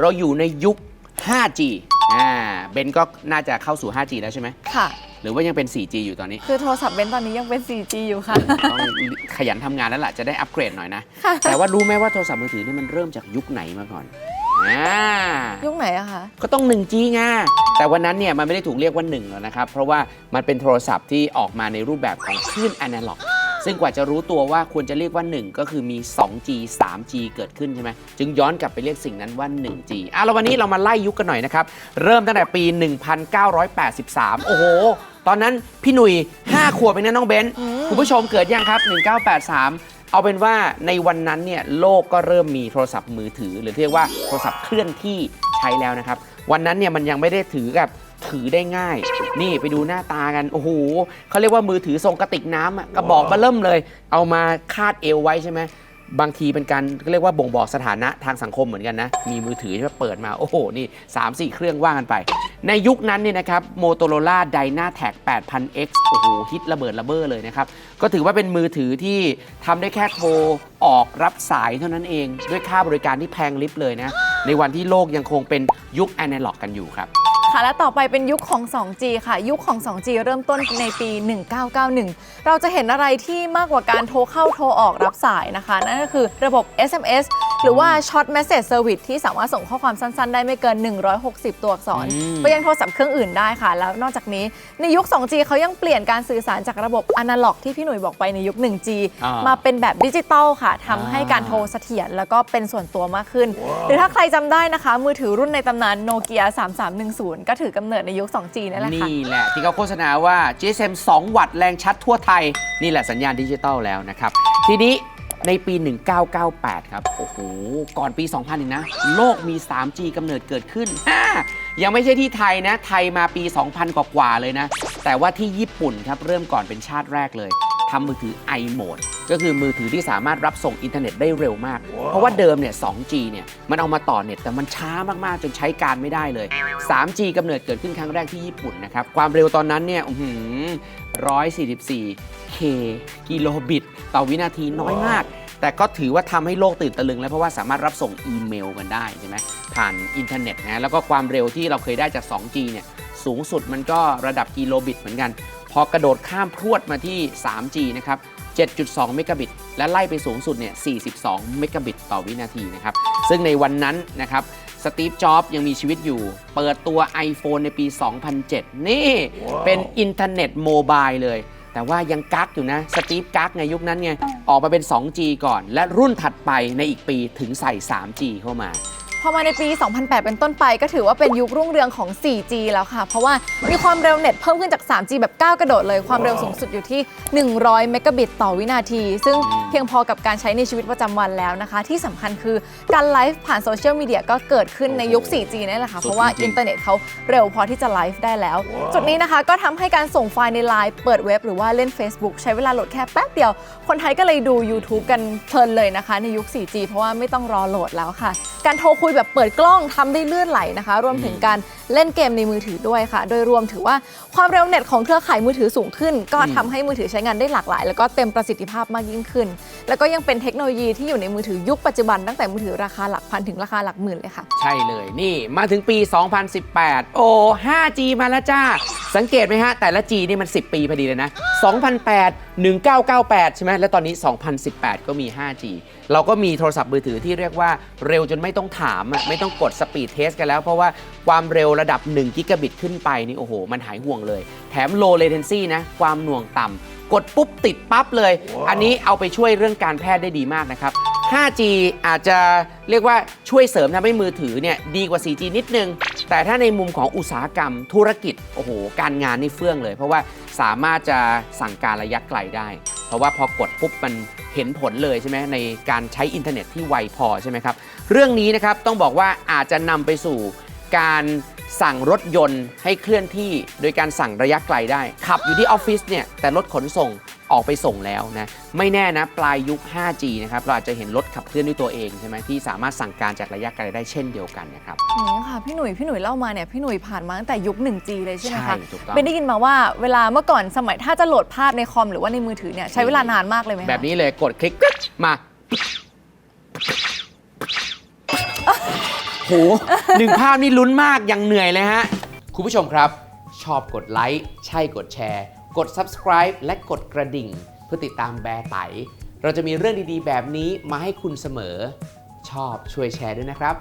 เราอยู่ในยุค 5G อ่าเบนก็น่าจะเข้าสู่ 5G แล้วใช่ไหม ค่ะ หรือว่ายังเป็น 4G อยู่ตอนนี้ คือโทรศัพท์เบนซ์ตอนนี้ยังเป็น 4G อยู่ค่ะ ต้องขยันทำงานแล้วล่ะ จะได้อัปเกรดหน่อยนะแต่ว่ารู้ไหมว่าโทรศัพท์มือถือนี่มันเริ่มจากยุคไหนมาก่อน อ่า ยุคไหนอะคะ ก็ต้อง 1G ไงแต่วันนั้นเนี่ยมันไม่ได้ถูกเรียกว่า1แล้วนะครับ เพราะว่ามันเป็นโทรศัพท์ที่ออกมาในรูปแบบของคลื่นอนาล็อก ซึ่งกว่าจะรู้ตัวว่าควรจะเรียกว่า 1 ก็คือมี 2G 3G เกิดขึ้นใช่ไหมจึงย้อนกลับไปเรียกสิ่งนั้นว่า 1G อะแล้ววันนี้เรามาไล่ยุคกันหน่อยนะครับ เริ่มตั้งแต่ปี 1983 โอ้โห ตอนนั้นพี่หนุ่ย5ขวบเองนะน้องเบนซ์คุณผู้ชมเกิดยังครับ 1983เอาเป็นว่าในวันนั้นเนี่ยโลกก็เริ่มมีโทรศัพท์มือถือ หรือเรียกว่าโทรศัพท์เคลื่อนที่ใช้แล้วนะครับ วันนั้นเนี่ยมันยังไม่ได้ถือกับ ถือได้ง่าย นี่ไปดูหน้าตากัน โอ้โหเขาเรียกว่ามือถือทรงกระติกน้ำอะกระบอกมาเริ่มเลย เอามาคาดเอวไว้ใช่ไหม บางทีเป็นการเรียกว่าบ่งบอกสถานะทางสังคมเหมือนกันนะ มีมือถือใช่เปิดมา โอ้โห นี่ 3 4 เครื่องว่างกันไป ในยุคนั้นเนี่ยนะครับ Motorola Dynatec 8000X โอ้โห ฮิตระเบิดระเบ้อเลยนะครับ ก็ถือว่าเป็นมือถือที่ทำได้แค่โทรออกรับสายเท่านั้นเอง ด้วยค่าบริการที่แพงลิบเลยนะ ในวันที่โลกยังคงเป็นยุคแอนะล็อกกันอยู่ครับ ค่ะและต่อไปเป็นยุคของ 2G ค่ะ ยุคของ 2G เริ่มต้นในปี 1991 เราจะเห็นอะไรที่มากกว่าการโทรเข้าโทรออกรับสายนะคะ นั่นก็คือระบบ SMS หรือว่า Short Message Service ที่สามารถส่งข้อความสั้นๆ ได้ไม่เกิน 160 ตัวอักษรอืมไปยังโทรศัพท์เครื่องอื่นได้ค่ะ แล้วนอกจากนี้ในยุค 2G เขายังเปลี่ยนการสื่อสารจากระบบอนาล็อกที่พี่หนุ่ยบอกไปในยุค 1G อ่ามมาเป็นแบบดิจิตอลค่ะทำให้การโทรเสถียรแล้วก็เป็นส่วนตัวมากขึ้น หรือถ้าใครจำได้นะคะ มือถือรุ่นในตำนานโนเกีย3310 ก็ถือกำเนิดในยุค 2G นั่นแหละค่ะนี่แหละที่เขาโฆษณาว่า GSM 2 วัตต์แรงชัดทั่วไทย นี่แหละสัญญาณดิจิตอลแล้วนะครับ ทีนี้ ในปี 1998 ครับ โอ้โห ก่อนปี 2000อีกนะ โลกมี 3G กำเนิดเกิดขึ้น ยังไม่ใช่ที่ไทยนะ ไทยมาปี 2000 กว่าๆเลยนะ แต่ว่าที่ญี่ปุ่นครับ เริ่มก่อนเป็นชาติแรกเลย ทำมือถือ i-mode ก็คือมือถือที่สามารถรับส่งอินเทอร์เน็ตได้เร็วมาก เพราะว่าเดิมเนี่ย 2G เนี่ย มันเอามาต่อเน็ต แต่มันช้ามาก ๆ จนใช้การไม่ได้เลย 3G กำเนิดเกิดขึ้นครั้งแรกที่ญี่ปุ่นนะครับ ความเร็วตอนนั้นเนี่ยอื้อหือ144 k กิโลบิต ต่อวินาทีน้อยมาก แต่ก็ถือว่าทำให้โลกตื่นตะลึง แล้วเพราะว่าสามารถรับส่งอีเมลกันได้ใช่ไหมผ่านอินเทอร์เน็ตนะแล้วก็ความเร็วที่เราเคยได้จาก 2G เนี่ยสูงสุดมันก็ระดับกิโลบิตเหมือนกัน พอกระโดดข้ามพรวดมาที่ 3G นะครับ 7.2 เมกะบิต และไล่ไปสูงสุดเนี่ย 42 เมกะบิตต่อวินาทีนะครับ ซึ่งในวันนั้นนะครับ สตีฟ จ็อบส์ยังมีชีวิตอยู่ เปิดตัว iPhone ในปี 2007 นี่เป็นอินเทอร์เน็ตโมบายเลย แต่ว่ายังกักอยู่นะ สตีฟกักไงยุคนั้นไง ออกมาเป็น 2G ก่อน และรุ่นถัดไปในอีกปีถึงใส่ 3G เข้ามา พอมาในปี 2008 เป็นต้นไปก็ถือว่าเป็นยุครุ่งเรืองของ 4G แล้วค่ะ เพราะว่ามีความเร็วเน็ตเพิ่มขึ้นจาก 3G แบบก้าวกระโดดเลย ความเร็วสูงสุดอยู่ที่ 100 เมกะบิตต่อวินาที ซึ่งเพียงพอกับการใช้ในชีวิตประจำวันแล้วนะคะ ที่สำคัญคือการไลฟ์ผ่านโซเชียลมีเดียก็เกิดขึ้นในยุค 4G นี่แหละค่ะ เพราะว่าจริงๆอินเทอร์เน็ตเขาเร็วพอที่จะไลฟ์ได้แล้ว จุดนี้นะคะก็ทำให้การส่งไฟล์ในไลน์เปิดเว็บหรือว่าเล่น Facebook ใช้เวลาโหลดแค่แป๊บเดียว คนไทยก็เลยดู YouTube กันเพลินเลยนะคะ ในยุค 4G เพราะว่าไม่ต้องรอโหลดแล้วค่ะ การโทรคุยแบบเปิดกล้องทำได้เลื่อนไหลนะคะ รวมถึงการ เล่นเกมในมือถือด้วยค่ะ โดยรวมถือว่าความเร็วเน็ตของเครือข่ายมือถือสูงขึ้น ก็ทำให้มือถือใช้งานได้หลากหลาย แล้วก็เต็มประสิทธิภาพมากยิ่งขึ้น แล้วก็ยังเป็นเทคโนโลยีที่อยู่ในมือถือยุคปัจจุบันตั้งแต่มือถือราคาหลักพันถึงราคาหลักหมื่นเลยค่ะ ใช่เลยนี่มาถึงปี 2018 โอ้ 5G มาแล้วจ้า สังเกตไหมฮะ แต่ละ G นี่มัน 10 ปีพอดีเลยนะ 2008 1998 ใช่ไหมแล้วตอนนี้ 2018 ก็มี 5G เราก็มีโทรศัพท์มือถือที่เรียกว่าเร็วจนไม่ต้องถามไม่ต้องกดสปีดเทสกันแล้ว เพราะว่าความเร็วระดับ1กิกะบิตขึ้นไปนี่โอ้โห มันหายห่วงเลย แถม low latency นะ ความหน่วงต่ำกดปุ๊บติดปั๊บเลยอันนี้เอาไปช่วยเรื่องการแพทย์ได้ดีมากนะครับ 5G อาจจะเรียกว่าช่วยเสริมทำให้มือถือเนี่ยดีกว่า 4G นิดนึง แต่ถ้าในมุมของอุตสาหกรรมธุรกิจ โอ้โห การงานนี่เฟื่องเลย เพราะว่าสามารถจะสั่งการระยะไกลได้ เพราะว่าพอกดปุ๊บมันเห็นผลเลยใช่ไหมในการใช้อินเทอร์เน็ตที่ไวพอใช่ไหมครับ เรื่องนี้นะครับต้องบอกว่าอาจจะนำไปสู่ การสั่งรถยนต์ให้เคลื่อนที่โดยการสั่งระยะไกลได้ ขับอยู่ที่ออฟฟิศเนี่ย แต่รถขนส่งออกไปส่งแล้วนะ ไม่แน่นะ ปลายยุค 5G นะครับ เราอาจจะเห็นรถขับเคลื่อนด้วยตัวเองใช่ไหมที่สามารถสั่งการจากระยะไกลได้เช่นเดียวกันนะครับ อืมค่ะพี่หนุ่ยพี่หนุ่ยเล่ามาเนี่ยพี่หนุ่ยผ่านมาตั้งแต่ยุค 1G เลยใช่ไหมใช่คะถูกต้อง เป็นได้ยินมาว่าเวลาเมื่อก่อนสมัยถ้าจะโหลดภาพในคอมหรือว่าในมือถือเนี่ยใช้เวลานานมากเลยไหมคะ แบบนี้เลยกดคลิกกึ๊กมา โหหนึ่งภาพนี่ลุ้นมากยังเหนื่อยเลยฮะ คุณผู้ชมครับ ชอบกดไลค์ใช่กดแชร์ กด subscribe และกดกระดิ่ง เพื่อติดตามแบร์ไต เราจะมีเรื่องดีๆ แบบนี้มาให้คุณเสมอ ชอบช่วยแชร์ด้วยนะครับ